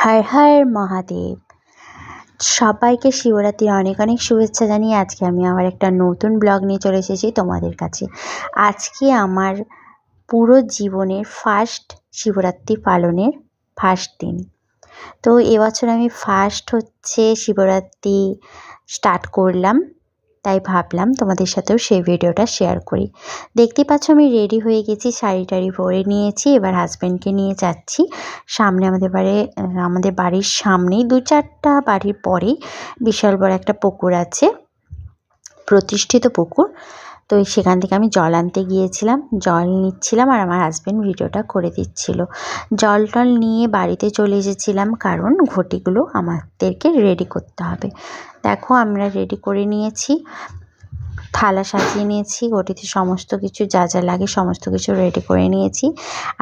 হর হর মহাদেব। সবাইকে শিবরাত্রির অনেক অনেক শুভেচ্ছা জানিয়ে আজকে আমি আমার একটা নতুন ব্লগ নিয়ে চলে এসেছি তোমাদের কাছে। আজকে আমার পুরো জীবনের ফার্স্ট শিবরাত্রি পালনের ফার্স্ট দিন। তো এবছর আমি ফার্স্ট হচ্ছে শিবরাত্রি স্টার্ট করলাম। তাই ভাবলাম তোমাদের সাথেও সেই ভিডিওটা শেয়ার করি। দেখতে পাচ্ছ আমি রেডি হয়ে গেছি, শাড়ি টাড়ি পরে নিয়েছি, এবার হাজব্যান্ডকে নিয়ে যাচ্ছি। সামনে আমাদের বাড়ি আমাদের বাড়ির সামনেই দু চারটা বাড়ির পরেই বিশাল বড় একটা পুকুর আছে, প্রতিষ্ঠিত পুকুর। তো সেখান থেকে আমি জল আনতে গিয়েছিলাম, জল নিচ্ছিলাম আর আমার হাজব্যান্ড ভিডিওটা করে দিচ্ছিল। জল টল নিয়ে বাড়িতে চলে এসেছিলাম কারণ ঘটিগুলো আমাদেরকে রেডি করতে হবে। দেখো আমরা রেডি করে নিয়েছি। থালা সাজিয়ে নিয়েছি ঘটিতে সমস্ত কিছু যা যা লাগে সমস্ত কিছু রেডি করে নিয়েছি।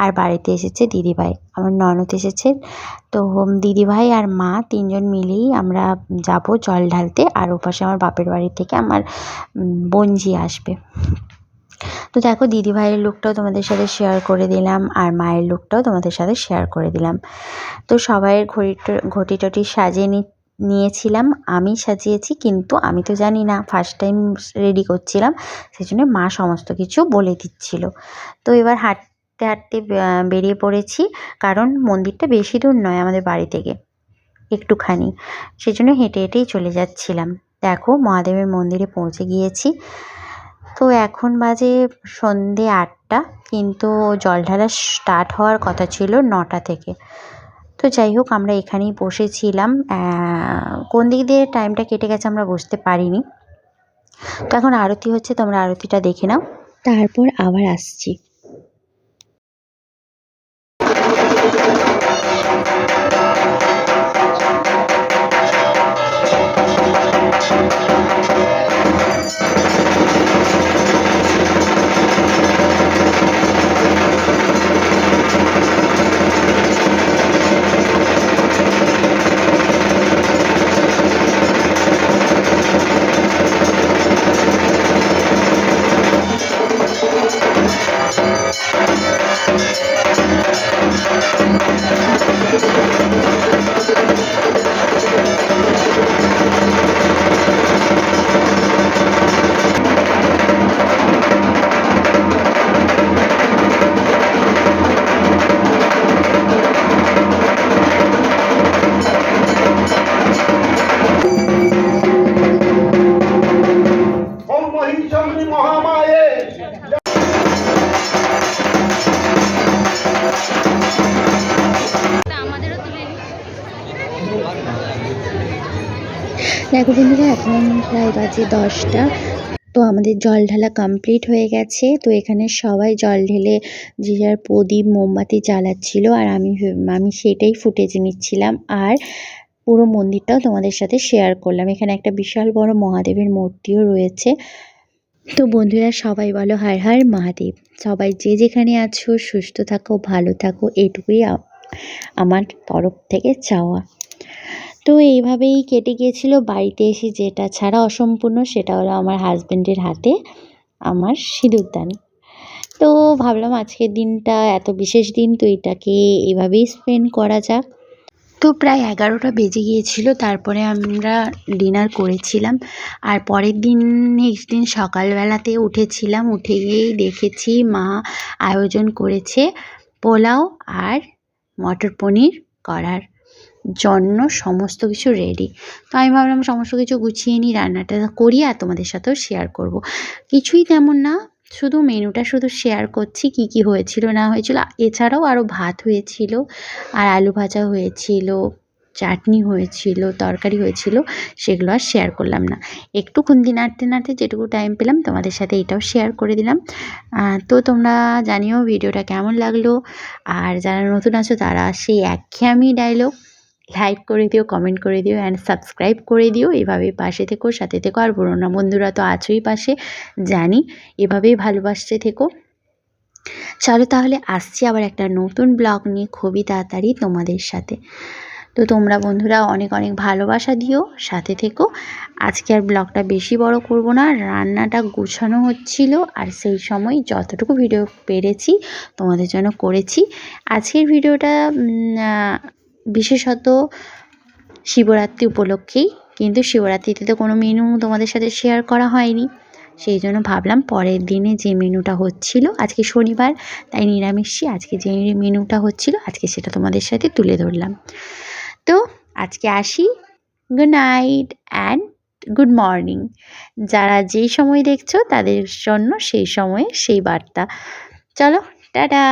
আর বাড়িতে এসেছে দিদিভাই, আমার ননদ এসেছে। তো দিদিভাই আর মা তিনজন মিলেই আমরা যাব জল ঢালতে, আর ওপাশে আমার বাপের বাড়ি থেকে আমার বোনঝি আসবে। তো দেখো দিদিভাইয়ের লুকটাও তোমাদের সাথে শেয়ার করে দিলাম, আর মায়ের লুকটাও তোমাদের সাথে শেয়ার করে দিলাম। তো সবাইয়ের ঘড়ি ঘটি টটি সাজিয়ে নি নিয়েছিলাম, আমি সাজিয়েছি, কিন্তু আমি তো জানি না ফার্স্ট টাইম রেডি করছিলাম সেই জন্য মা সমস্ত কিছু বলে দিচ্ছিল। তো এবার হাঁটতে হাঁটতে বেরিয়ে পড়েছি, কারণ মন্দিরটা বেশি দূর নয় আমাদের বাড়ি থেকে, একটুখানি। সেই জন্য হেঁটে হেঁটেই চলে যাচ্ছিলাম। দেখো, মহাদেবের মন্দিরে পৌঁছে গিয়েছি। তো এখন বাজে সন্ধে আটটা, কিন্তু জল ঢালা স্টার্ট হওয়ার কথা ছিল নটা থেকে। তো যাই হোক, আমরা এখানেই বসেছিলাম। কোন দিক দিয়ে টাইমটা কেটে গেছে আমরা বুঝতে পারিনি। তো এখন আরতি হচ্ছে, তোমরা আরতিটা দেখে নাও। তারপর আবার আসছি। ওম মহামায়ে। দেখো বন্ধুরা এখন প্রায় বাজে দশটা। তো আমাদের জল ঢালা কমপ্লিট হয়ে গেছে। তো এখানে সবাই জল ঢেলে যে যার প্রদীপ মোমবাতি জ্বালাচ্ছিল আর আমি আমি সেটাই ফুটেজ নিচ্ছিলাম। আর পুরো মন্দিরটাও তোমাদের সাথে শেয়ার করলাম। এখানে একটা বিশাল বড় মহাদেবের মূর্তিও রয়েছে। তো বন্ধুরা, সবাই বলো হার হার মহাদেব। সবাই যে যেখানে আছো, সুস্থ থাকো, ভালো থাকো এটুকুই আমার তরফ থেকে চাওয়া। তো এইভাবেই কেটে গিয়েছিল, বাড়িতে এসে যেটা ছাড়া অসম্পূর্ণ সেটা হলো আমার হাজব্যান্ডের হাতে আমার সিঁদুরদান তো ভাবলাম আজকের দিনটা, এত বিশেষ দিন, তো এটাকে এভাবেই স্পেন্ড করা যাক। তো প্রায় এগারোটা বেজে গিয়েছিল, তারপরে আমরা ডিনার করেছিলাম আর পরের দিন নেক্সট দিন সকালবেলাতে উঠেছিলাম, উঠে গিয়েই দেখেছি মা আয়োজন করেছে পোলাও আর মটর পনির করার জন্য সমস্ত কিছু রেডি তো আমি ভাবলাম সমস্ত কিছু গুছিয়ে নিই, রান্নাটা করি আর তোমাদের সাথেও শেয়ার করব। কিছুই তেমন না শুধু মেনুটা শুধু শেয়ার করছি, কি কি হয়েছিল, না হয়েছিল। এছাড়াও আরও ভাত হয়েছিল, আর আলু ভাজা হয়েছিল, চাটনি হয়েছিল, তরকারি হয়েছিল, সেগুলো আর শেয়ার করলাম না। একটু খুন্তি নাড়তে নাড়তে যেটুকু টাইম পেলাম, তোমাদের সাথে এটাও শেয়ার করে দিলাম। তো তোমরা জানিও ভিডিওটা কেমন লাগল, আর যারা নতুন আছো তারা সেই একঘেয়েমি ডায়লগ লাইক করে দিও কমেন্ট করে দিও অ্যান্ড সাবস্ক্রাইব করে দিও। এভাবে পাশে থেকো, সাথে থেকো। আর পুরোনো বন্ধুরা তো আছোই পাশে, জানি। এভাবেই ভালোবাসতে থেকো। চলো তাহলে আসছি আবার একটা নতুন ব্লগ নিয়ে খুবই তাড়াতাড়ি তোমাদের সাথে। তো তোমরা বন্ধুরা অনেক অনেক ভালোবাসা দিও, সাথে থেকো। আজকে আর ব্লগটা বেশি বড় করব না, রান্নাটা গুছানো হচ্ছিল আর সেই সময় যতটুকু ভিডিও পেরেছি তোমাদের জন্য করেছি। আজকের ভিডিওটা বিশেষত শিবরাত্রি উপলক্ষেই কিন্তু শিবরাত্রিতে তো কোনো মেনু তোমাদের সাথে শেয়ার করা হয়নি। সেই জন্য ভাবলাম পরের দিনে যে মেনুটা হচ্ছিল, আজকে শনিবার, তাই নিরামিষই আজকে যে মেনুটা হচ্ছিল, আজকে সেটা তোমাদের সাথে তুলে ধরলাম। তো আজকে আসি good night and good morning যারা যেই সময় দেখছ তাদের জন্য সেই সময়ে সেই বার্তা। চলো, টাটা!